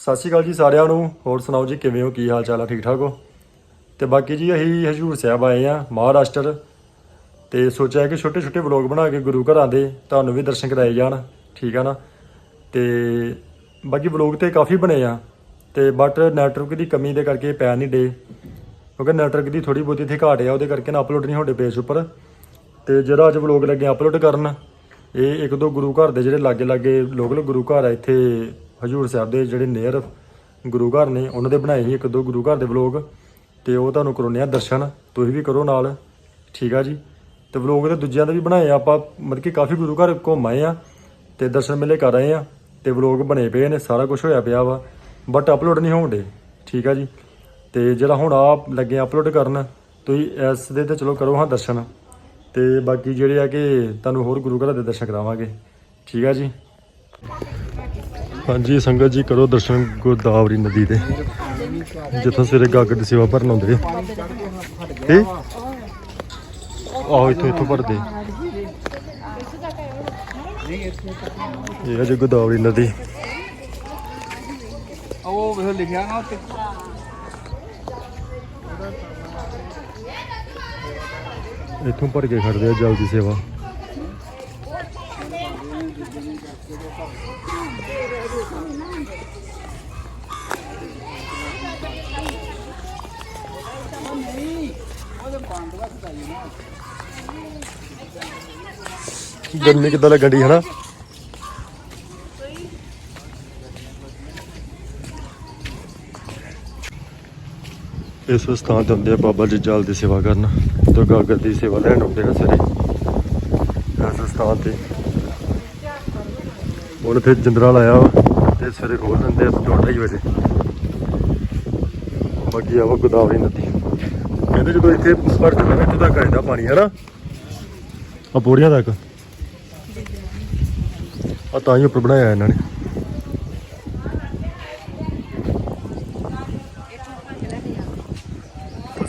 ਸਤਿ ਸ਼੍ਰੀ ਅਕਾਲ ਜੀ ਸਾਰਿਆਂ ਨੂੰ। ਹੋਰ ਸੁਣਾਓ ਜੀ, ਕਿਵੇਂ ਹੋ? ਕੀ ਹਾਲ ਚਾਲ ਆ? ਠੀਕ ਠਾਕ ਹੋ? ਤੇ ਬਾਕੀ ਜੀ ਅਸੀਂ ਹਜੂਰ ਸਾਹਿਬ ਆਏ ਆ, ਮਹਾਰਾਸ਼ਟਰ। ਤੇ ਸੋਚਿਆ ਕਿ ਛੋਟੇ ਛੋਟੇ ਵਲੌਗ ਬਣਾ ਕੇ ਗੁਰੂ ਘਰਾਂ ਦੇ ਤੁਹਾਨੂੰ ਵੀ ਦਰਸ਼ਨ ਕਰਾਏ ਜਾਣ। ਠੀਕ ਆ ਨਾ? ਤੇ ਬਾਕੀ ਵਲੌਗ ਤੇ ਕਾਫੀ ਬਣੇ ਆ। ਤੇ ਬਟ ਨੈਟਵਰਕ ਦੀ ਕਮੀ ਦੇ ਕਰਕੇ ਪੈ ਨਹੀਂ ਡੇ। ਕਿਉਂਕਿ ਨੈਟਵਰਕ ਦੀ ਥੋੜੀ ਬਹੁਤੀ ਇੱਥੇ ਘਾਟ ਆ, ਉਹਦੇ ਕਰਕੇ ਨਾ ਅਪਲੋਡ ਨਹੀਂ ਹੋਡੇ ਪੇਜ ਉੱਪਰ। ਤੇ ਜਿਹੜਾ ਅੱਜ ਵਲੌਗ ਲੱਗੇ ਅਪਲੋਡ ਕਰਨ, ਇਹ ਇੱਕ ਦੋ ਗੁਰੂ ਘਰ ਦੇ ਜਿਹੜੇ ਲਾਗੇ ਲਾਗੇ ਲੋਕਲ ਗੁਰੂ ਘਰ ਆ ਇੱਥੇ ਹਜੂਰ ਸਾਹਿਬ ਦੇ ਜਿਹੜੇ ਨੇਅਰ ਗੁਰੂ ਘਰ ਨੇ, ਉਹਨਾਂ ਦੇ ਬਣਾਏ ਸੀ ਇੱਕ ਦੋ ਗੁਰੂ ਘਰ ਦੇ ਵਲੌਗ ਤੇ ਉਹ ਤੁਹਾਨੂੰ ਕਰਾਉਂਦੇ ਆ ਦਰਸ਼ਨ, ਤੁਸੀਂ ਵੀ ਕਰੋ ਨਾਲ। ਠੀਕ ਆ ਜੀ? ਤੇ ਵਲੋਗ ਤੇ ਦੂਜਿਆਂ ਦੇ ਵੀ ਬਣਾਏ ਆ, ਆਪਾਂ ਮਤਲਬ ਕਿ ਕਾਫੀ ਗੁਰੂ ਘਰ ਘੁੰਮ ਆਏ ਆ, ਤੇ ਦਰਸ਼ਨ ਮੇਲੇ ਕਰ ਆਏ ਆ, ਤੇ ਵਲੋਗ ਬਣੇ ਪਏ ਨੇ, ਸਾਰਾ ਕੁਝ ਹੋਇਆ ਪਿਆ ਵਾ ਬਟ ਅਪਲੋਡ ਨਹੀਂ ਹੋਣਦੇ ਠੀਕ ਆ ਜੀ? ਤੇ ਜਿਹੜਾ ਹੁਣ ਆ ਲੱਗੇ ਅਪਲੋਡ ਕਰਨ, ਤੁਸੀਂ ਇਸ ਦੇ ਤੇ ਚਲੋ ਕਰੋ ਹਾਂ ਦਰਸ਼ਨ। ਤੇ ਬਾਕੀ ਜਿਹੜੇ ਆ ਕਿ ਤੁਹਾਨੂੰ ਹੋਰ ਗੁਰੂ ਘਰਾਂ ਦੇ ਦਰਸ਼ਨ ਕਰਾਵਾਂਗੇ। ਠੀਕ ਆ ਜੀ? ਹਾਂਜੀ ਸੰਗਤ ਜੀ ਕਰੋ ਦਰਸ਼ਨ ਗੋਦਾਵਰੀ ਨਦੀ ਦੇ। ਜਿੱਥੋਂ ਸਵੇਰੇ ਗਾਗਰ ਦੀ ਸੇਵਾ ਭਰਨ ਆਉਂਦੇ ਇਹ ਆਹੋ ਇੱਥੋਂ ਇੱਥੋਂ ਭਰਦੇ। ਇਹ ਹੈ ਜੀ ਗੋਦਾਵਰੀ ਨਦੀ। ਉਹ ਵੇਖ ਲਿਖਿਆ ਨਾ ਉੱਤੇ ਇੱਥੋਂ ਭਰ ਕੇ ਖੜਦੇ ਆ ਜਲ ਦੀ ਸੇਵਾ। ਗਰਮੀ ਕਿੱਦਾਂ ਲੱਗਣ ਦੀ ਹਨਾ? ਇਸ ਸਥਾਨ ਤੇ ਹੁੰਦੇ ਆ ਬਾਬਾ ਜੀ ਜਲ ਦੀ ਸੇਵਾ ਕਰਨ। ਤੇ ਦੀ ਸੇਵਾ ਲੈਣ ਆਉਂਦੇ ਆ ਸਾਰੇ ਇਸ ਸਥਾਨ ਤੇ। ਹੁਣ ਇੱਥੇ ਜਿੰਦਰਾ ਲਾਇਆ ਵਾ ਤੇ ਸਵੇਰੇ ਖੋਲ ਦਿੰਦੇ ਆ ਦੋ ਢਾਈ ਵਜੇ। ਬਾਕੀ ਆਵਾ ਗੋਦਾਵਰੀ ਨਦੀ। ਕਹਿੰਦੇ ਜਦੋਂ ਇੱਥੇ ਭਰ ਜਾਂਦਾ ਇੱਥੋਂ ਤੱਕ ਆ ਪਾਣੀ ਹੈ ਨਾ ਆ ਪੌੜੀਆਂ ਤੱਕ। ਆ ਤਾਂ ਹੀ ਉੱਪਰ ਬਣਾਇਆ ਇਹਨਾਂ ਨੇ।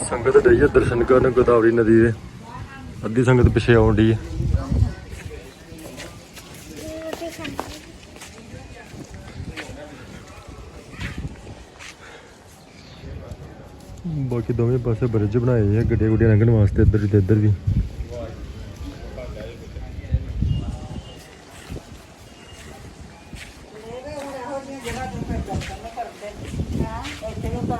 ਸੰਗਤ ਡਈ ਹੈ ਦਰਸ਼ਨ ਕਰਨ ਗੋਦਾਵਰੀ ਨਦੀ ਦੇ। ਅੱਧੀ ਸੰਗਤ ਪਿੱਛੇ ਆਉਣ ਡਈ ਹੈ ਬਾਕੀ ਦੋਵੇਂ ਪਾਸੇ ਬ੍ਰਿਜ ਬਣਾਏ ਆ, ਗੱਡੀਆਂ ਗੁੱਡੀਆਂ ਲੰਘਣ ਵਾਸਤੇ ਇੱਧਰ ਤੇ ਇੱਧਰ ਵੀ।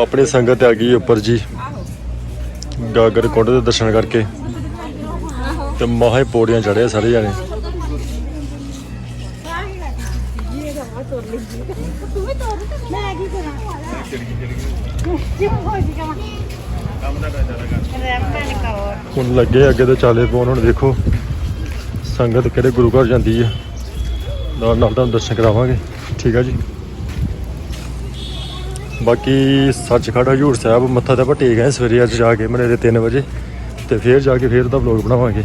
ਆਪਣੀ ਸੰਗਤ ਆ ਗਈ ਉੱਪਰ ਜੀ। ਗਾਗਰ ਕੁੰਡ ਦੇ ਦਰਸ਼ਨ ਕਰਕੇ। ਤੇ ਮਾਹੇ ਪੌੜੀਆਂ ਚੜ੍ਹੇ ਸਾਰੇ ਜਾਣੇ। ਹੁਣ ਲੱਗੇ ਅੱਗੇ ਤੇ ਚਾਲੇ ਪਾਉਣ, ਹੁਣ ਦੇਖੋ ਸੰਗਤ ਕਿਹੜੇ ਗੁਰੂ ਘਰ ਜਾਂਦੀ ਹੈ ਨਾਲ ਨਾਲ ਤੁਹਾਨੂੰ ਦਰਸ਼ਨ ਕਰਾਵਾਂਗੇ। ਠੀਕ ਆ ਜੀ। ਬਾਕੀ ਸੱਚਖੰਡ ਹਜੂਰ ਸਾਹਿਬ ਮੱਥਾ ਤਾਂ ਆਪਾਂ ਗਏ ਸਵੇਰੇ ਅੱਜ ਜਾ ਕੇ ਮਨੇ ਦੇ 3 ਵਜੇ ਤੇ ਫੇਰ ਜਾ ਕੇ ਫੇਰ ਦਾ ਵਲੌਗ ਬਣਾਵਾਂਗੇ।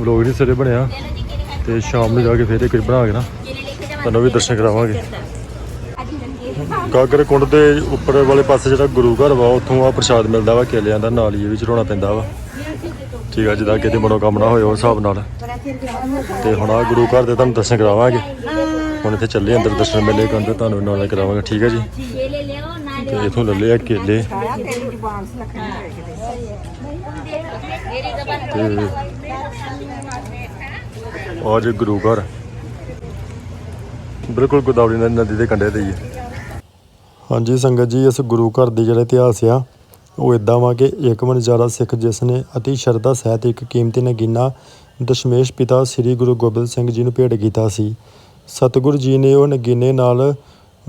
ਵਲੌਗ ਨਹੀਂ ਸਵੇਰੇ ਬਣਿਆ ਤੇ ਸ਼ਾਮ ਨੂੰ ਜਾ ਕੇ ਫੇਰ ਇੱਕ ਬਣਾ ਕੇ ਨਾ, ਤੁਹਾਨੂੰ ਵੀ ਦਰਸ਼ਨ ਕਰਾਵਾਂਗੇ। ਗਾਗਰ ਕੁੰਡ ਦੇ ਉੱਪਰ ਵਾਲੇ ਪਾਸੇ ਜਿਹੜਾ ਗੁਰੂ ਘਰ ਵਾ, ਉੱਥੋਂ ਆ ਪ੍ਰਸ਼ਾਦ ਮਿਲਦਾ ਵਾ, ਕੇਲਿਆਂ ਦਾ ਨਾਲ ਹੀ ਇਹ ਵੀ ਚੜਾਉਣਾ ਪੈਂਦਾ ਵਾ। ਠੀਕ ਆ, ਜਿੱਦਾਂ ਕਿਤੇ ਮਨੋਕਾਮਨਾ ਹੋਏ ਉਸ ਹਿਸਾਬ ਨਾਲ। ਤੇ ਹੁਣ ਆ ਗੁਰੂ ਘਰ ਦੇ ਤੁਹਾਨੂੰ ਦਰਸ਼ਨ ਕਰਾਵਾਂਗੇ। ਹੁਣ ਇੱਥੇ ਚੱਲੇ ਅੰਦਰ, ਦਰਸ਼ਨ ਮੇਲੇ ਕਰਨ ਤੇ ਤੁਹਾਨੂੰ ਨਾਲ ਕਰਾਵਾਂਗੇ ਠੀਕ ਹੈ ਜੀ? ਤੇ ਇਥੋਂ ਲੱਲੇ ਆ ਕੇਲੇ ਤੇਰੀ ਜ਼ੁਬਾਨ ਸੁਣਖਣੀ ਮੇਰੀ ਜ਼ਬਾਨ ਤੇ ਆ ਜੀ ਗੁਰੂ ਘਰ। ਬਿਲਕੁਲ ਗੋਦਾਵਰੀ ਨਦੀ ਦੇ ਕੰਢੇ ਤੇ ਹੀ ਹੈ ਹਾਂਜੀ ਸੰਗਤ ਜੀ ਇਸ ਗੁਰੂ ਘਰ ਦੀ ਜਿਹੜਾ ਇਤਿਹਾਸ ਆ ਉਹ ਇਦਾਂ ਵਾ ਕਿ ਇੱਕ ਵਣਜਾਰਾ ਸਿੱਖ ਜਿਸ ਨੇ ਅਤੀ ਸ਼ਰਧਾ ਸਹਿਤ ਇੱਕ ਕੀਮਤੀ ਨਗੀਨਾ ਦਸ਼ਮੇਸ਼ ਪਿਤਾ ਸ੍ਰੀ ਗੁਰੂ ਗੋਬਿੰਦ ਸਿੰਘ ਜੀ ਨੂੰ ਭੇਟ ਕੀਤਾ ਸੀ। ਸਤਿਗੁਰੂ ਜੀ ਨੇ ਉਹ ਨਗੀਨੇ ਨਾਲ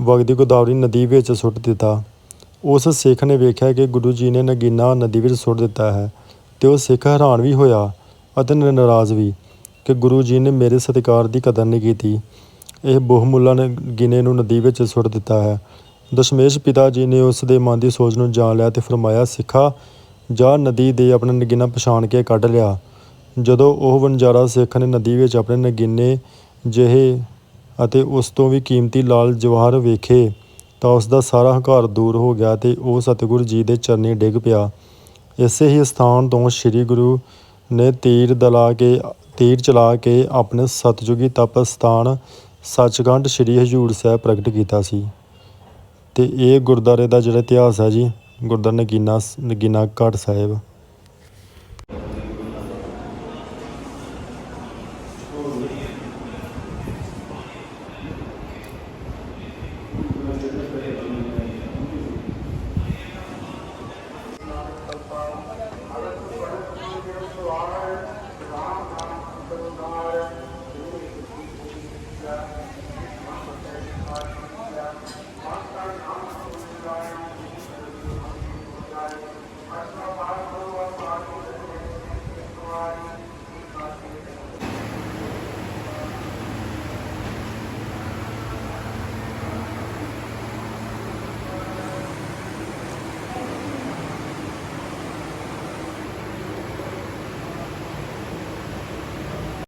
ਵਗਦੀ ਗੋਦਾਵਰੀ ਨਦੀ ਵਿੱਚ ਸੁੱਟ ਦਿੱਤਾ। ਉਸ ਸਿੱਖ ਨੇ ਵੇਖਿਆ ਕਿ ਗੁਰੂ ਜੀ ਨੇ ਨਗੀਨਾ ਨਦੀ ਵਿੱਚ ਸੁੱਟ ਦਿੱਤਾ ਹੈ ਤੇ ਉਹ ਸਿੱਖ ਹੈਰਾਨ ਵੀ ਹੋਇਆ ਅਤੇ ਨਾਰਾਜ਼ ਵੀ ਕਿ ਗੁਰੂ ਜੀ ਨੇ ਮੇਰੇ ਸਤਿਕਾਰ ਦੀ ਕਦਰ ਨਹੀਂ ਕੀਤੀ। ਇਹ ਬਹੁਮੁੱਲਾ ਗਿਨੇ ਨੂੰ ਨਦੀ ਵਿੱਚ ਸੁੱਟ ਦਿੱਤਾ ਹੈ। ਦਸ਼ਮੇਸ਼ ਪਿਤਾ ਜੀ ਨੇ ਉਸ ਦੇ ਮਨ ਦੀ ਸੋਚ ਨੂੰ ਜਾਣ ਲਿਆ ਤੇ ਫਰਮਾਇਆ, ਸਿੱਖਾ, ਜਾ ਨਦੀ ਦੇ ਆਪਣਾ ਨਗੀਨਾ ਪਛਾਣ ਕੇ ਕੱਢ ਲਿਆ। ਜਦੋਂ ਉਹ ਵਣਜਾਰਾ ਸਿੱਖ ਨੇ ਨਦੀ ਵਿੱਚ ਆਪਣੇ ਨਗੀਨੇ ਜਿਹੇ ਅਤੇ ਉਸ ਤੋਂ ਵੀ ਕੀਮਤੀ ਲਾਲ ਜਵਾਹਰ ਵੇਖੇ ਤਾਂ ਉਸ ਦਾ ਸਾਰਾ ਹੰਕਾਰ ਦੂਰ ਹੋ ਗਿਆ ਤੇ ਉਹ ਸਤਿਗੁਰੂ ਜੀ ਦੇ ਚਰਨੀ ਡਿੱਗ ਪਿਆ। ਇਸੇ ਹੀ ਸਥਾਨ ਤੋਂ ਸ੍ਰੀ ਗੁਰੂ ਨੇ ਤੀਰ ਦਲਾ ਕੇ, ਤੀਰ ਚਲਾ ਕੇ ਆਪਣੇ ਸਤਜੁਗੀ ਤਪ ਸਥਾਨ ਸੱਚਖੰਡ ਸ੍ਰੀ ਹਜੂਰ ਸਾਹਿਬ ਪ੍ਰਗਟ ਕੀਤਾ ਸੀ। ਤੇ ਇਹ ਗੁਰਦਾਰੇ ਦਾ ਜਿਹੜਾ ਇਤਿਹਾਸ ਹੈ ਜੀ, ਗੁਰਦੁਆਰਾ ਨਗੀਨਾ ਨਗੀਨਾ ਘਾਟ ਸਾਹਿਬ।